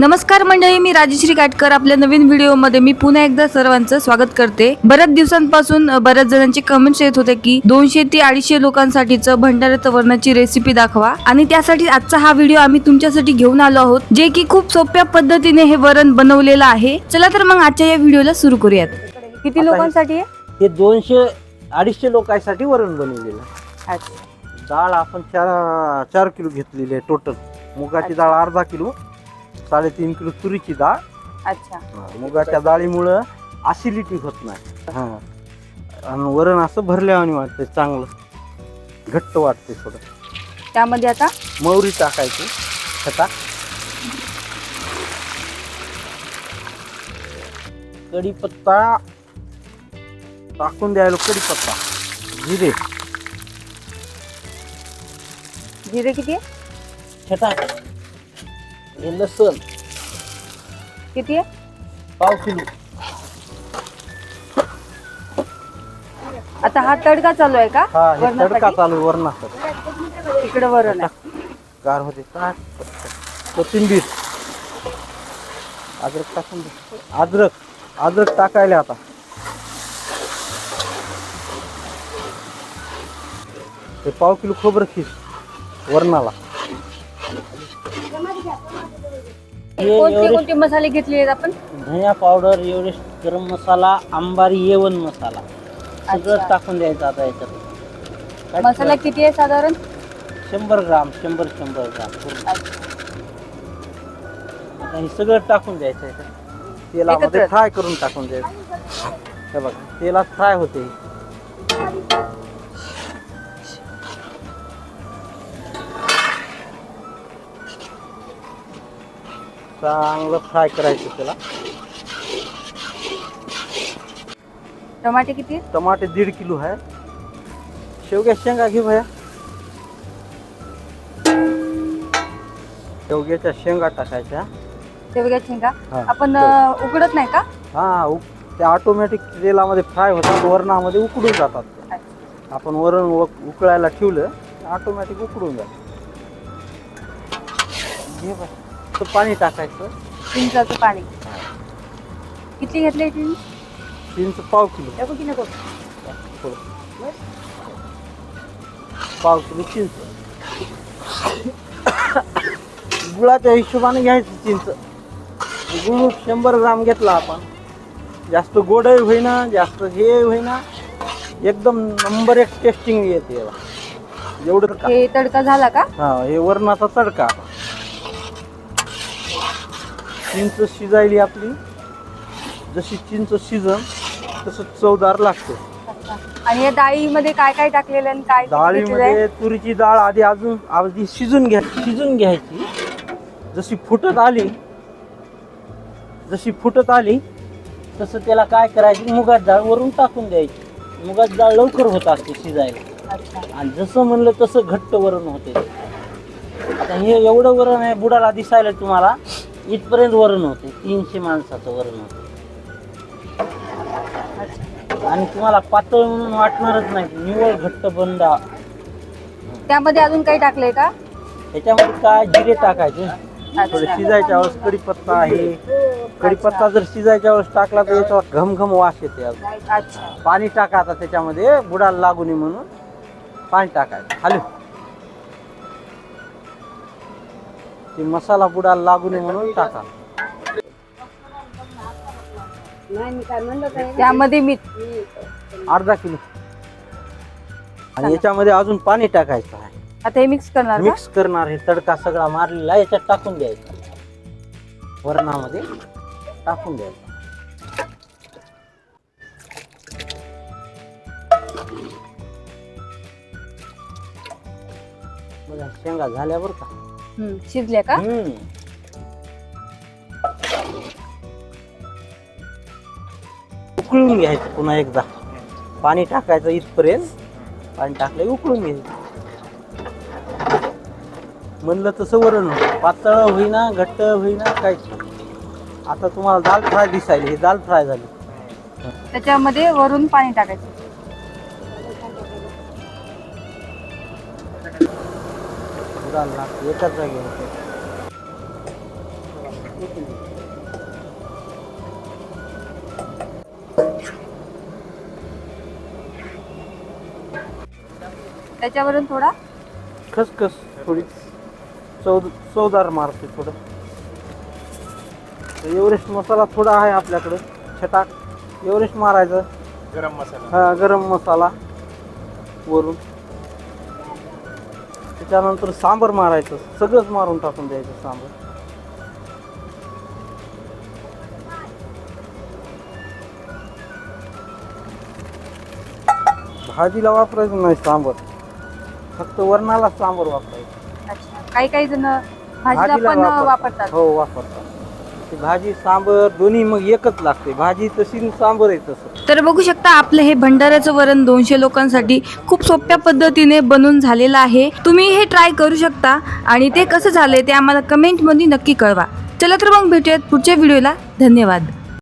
नमस्कार मंडळी मी राजश्री काटकर आपल्या नवीन व्हिडिओमध्ये मी पुन्हा एकदा सर्वांचं स्वागत करते. बऱ्याच दिवसांपासून बऱ्याच जणांचे कमेंट्स येत होते की दोनशे ते अडीचशे लोकांसाठीचं भंडाऱ्याचं वरणाची रेसिपी दाखवा. आणि त्यासाठी आजचा हा व्हिडिओ आम्ही तुमच्यासाठी घेऊन आलो आहोत जे की खूप सोप्या पद्धतीने हे वरण बनवलेलं आहे. चला तर मग आजच्या या व्हिडिओला सुरू करूयात. किती लोकांसाठी आहे? हे दोनशे अडीचशे लोकांसाठी वरण बनवलेलं. डाळ आपण चार चार किलो घेतलेली आहे टोटल मुगाची डाळ अर्धा किलो साडेतीन किलो तुरीची डाळ. अच्छा. हा, मुगाच्या डाळीमुळं असिडिटी होत नाही. हा. आणि वरण असं भरल्यावानी वाटते चांगलं. घट्ट वाटते थोडं. त्यामध्ये आता? मोहरी टाकायची. छटा. कढीपत्ता. टाकून द्यायला कढीपत्ता. जिरे. जिरे किती? आहे छटा. हे लसण. किती आहे? पाव किलो. आता हा तडका चालू आहे का? हा हे तडका चालू आहे वरणाचा इकडे वरण गार होते टाक कोथिंबीर. अद्रक टाकून दे. अद्रक अद्रक टाकायला आता. हे पाव किलो खोबरं खीस वरणाला. कोणते मसाले घेतले आहेत आपण? धनिया पावडर एव्हरेस्ट गरम मसाला अंबारी येवन मसाला. सगळं. टाकून द्यायचं आता याच्यात. काय मसाला किती आहे साधारण? शंभर ग्राम शंभर शंभर ग्राम पूर्ण. आता हे सगळं टाकून द्यायचं याच्यात तेलामध्ये? फ्राय करून टाकून द्यायचं. हे बघा तेलात फ्राय होते. चांगलं फ्राय करायचं त्याला. टमाटे किती? टमाटे दीड किलो आहे. शेवग्या शेंगा घेऊ भया. शेवग्याच्या शेंगा टाकायच्या. शेवग्या शेंगा. आपण उकडत नाही का? हा उक- त्या ऑटोमॅटिक तेलामध्ये फ्राय होतात वरणामध्ये उकडून जातात. त्या. आपण वरण उकळायला ठेवलं ऑटोमॅटिक उकडून जातं. घे बाई. तर पाणी टाकायचं. चिंचाचं पाणी. किती घेतले चिंच चिंच पाव किलो. नको की नको. थोडं. पाव किलो चिंच गुळाच्या हिशोबाने घ्यायचं चिंच गुळ शंभर ग्राम घेतला आपण. जास्त गोडही होईना जास्त हे होईना. एकदम नंबर एक टेस्टिंग येते याला. एवढं हे तडका झाला का? हा हे वरणाचा तडका. चिंच शिजायली आपली. जशी चिंच शिजन तसं चवदार लागते. आणि या डाळीमध्ये काय काय टाकलेलं आणि काय? डाळीमध्ये तुरीची डाळ आधी अजून आधी शिजून घ्या शिजून घ्यायची. जशी फुटत आली जशी फुटत आली तसं त्याला काय करायची? मुगाची डाळ वरून टाकून द्यायची. मुगाची डाळ लवकर होत असते शिजायला. आणि जसं म्हणलं तसं घट्ट वरण होते. आता हे एवढं वरण आहे बुडाला दिसायला तुम्हाला. इथपर्यंत वरण होते. तीनशे माणसाचं वरण होते. आणि तुम्हाला पातळ म्हणून वाटणारच नाही. निवळ घट्ट बंदा त्यामध्ये अजून काही टाकलंय का? त्याच्यामध्ये काय? जिरे टाकायचे. थोडे शिजायच्या वेळेस कढीपत्ता आहे. कढीपत्ता जर शिजायच्या वेळेस टाकला तर याच्यावर घमघम वास येते अजून. अच्छा. पाणी टाका आता त्याच्यामध्ये. बुडाला लागू नये म्हणून. पाणी टाकायचं. खाली. ते मसाला बुडाला लागू नये म्हणून टाका. त्यामध्ये मीठ अर्धा किलो. आणि याच्यामध्ये अजून पाणी टाकायचं आहे. आता हे मिक्स करणार का? मिक्स करणार हे तडका सगळा मारलेला आहे, याच्यात टाकून द्यायचा. वरणामध्ये टाकून द्यायचा. बघा शेंगा झाल्या बरं का. शिजल्या का हम्म. उकळून घ्यायचं पुन्हा एकदा पाणी टाकायचं इथपर्यंत पाणी टाकलं की उकळून घ्यायचं म्हणलं तसं वरण होतं. पातळ होईना घट्ट होईना काहीच नाही. आता तुम्हाला दाल फ्राय दिसायली ही दाल फ्राय झाली त्याच्यामध्ये वरून पाणी टाकायचं लागते एकाच जागेवर त्याच्यावरून थोडा? खसखस थोडी. चव चवदार मारते थोडं. तर एव्हरेस्ट मसाला थोडा आहे आपल्याकडं. छटाक. एव्हरेस्ट मारायचं. गरम मसाला. हा गरम मसाला वरून. त्याच्यानंतर सांबर मारायचं सगळंच मारून टाकून द्यायचं सांबर. भाजीला वापरायचं नाही सांबर. फक्त वरणाला सांबर वापरायचं. काही काही जण भाजीला पण. वापरतात. हो वापरतात. लागते. भाजी सांबर दोन्ही मग एकच लागते. भाजी तशी सांबर आहे तसं. तर बघू शकता आपलं हे भंडाऱ्याचं वरण दोनशे लोकांसाठी खूप सोप्या पद्धतीने बनून झालेलं आहे. तुम्ही हे ट्राय करू शकता आणि ते कसं झालंय ते आम्हाला कमेंटमध्ये नक्की कळवा. चला तर मग भेटूयात पुढच्या व्हिडिओला धन्यवाद.